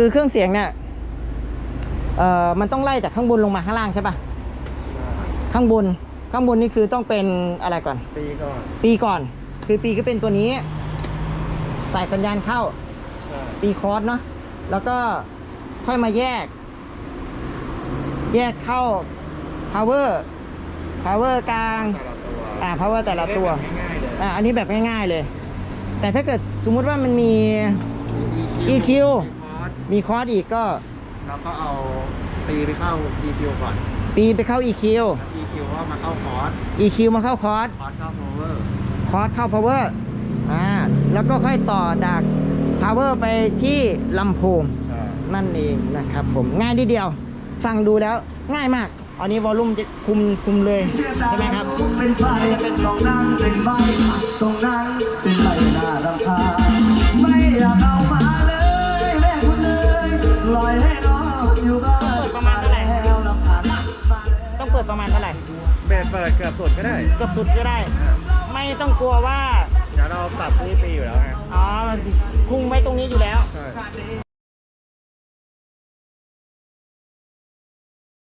คือเครื่องเสียงเนี่ยเอ่อมันต้องไล่จากข้างบนลงมาข้างล่างใช่ปะข้างบนข้างบนนี่คือต้องเป็นอะไรก่อน ปีก่อน ปีก่อน คือปีก็เป็นตัวนี้สายสัญญาณเข้าใช่ปีคอร์สเนาะแล้วก็ค่อยมาแยก แยกเข้า power power กลางแต่ละตัวอ่า power แต่ละตัวง่ายๆเลยอ่าอันนี้แบบง่ายๆเลย แต่ถ้าเกิดสมมุติว่ามันมีมี EQ มีคอร์สมีคอร์สอีกก็แล้วก็เอาปีไปเข้า EQ ก่อน ปีไปเข้า EQ แล้ว EQ ก็มาเข้าคอร์ส EQ มาเข้าคอร์สคอร์สเข้า power คอร์สเข้า power อ่าแล้วก็ค่อยต่อจาก power ไปที่ลำโพงใช่นั่นเองนะครับผมง่ายนิดเดียว ฟังดูแล้วง่ายมาก อันนี้วอลลุ่มจะคุมคุมเลยใช่ไหมครับ เป็นไฟตรงนั้นเป็นใบต ปิดประมาณเท่าไหร่เบสเปิดเกือบสุดก็ได้ เกือบสุดก็ได้ ไม่ต้องกลัวว่า เดี๋ยวเราปรับที่ปีอยู่แล้วไงอ๋อคุมไว้ตรงนี้อยู่แล้วใช่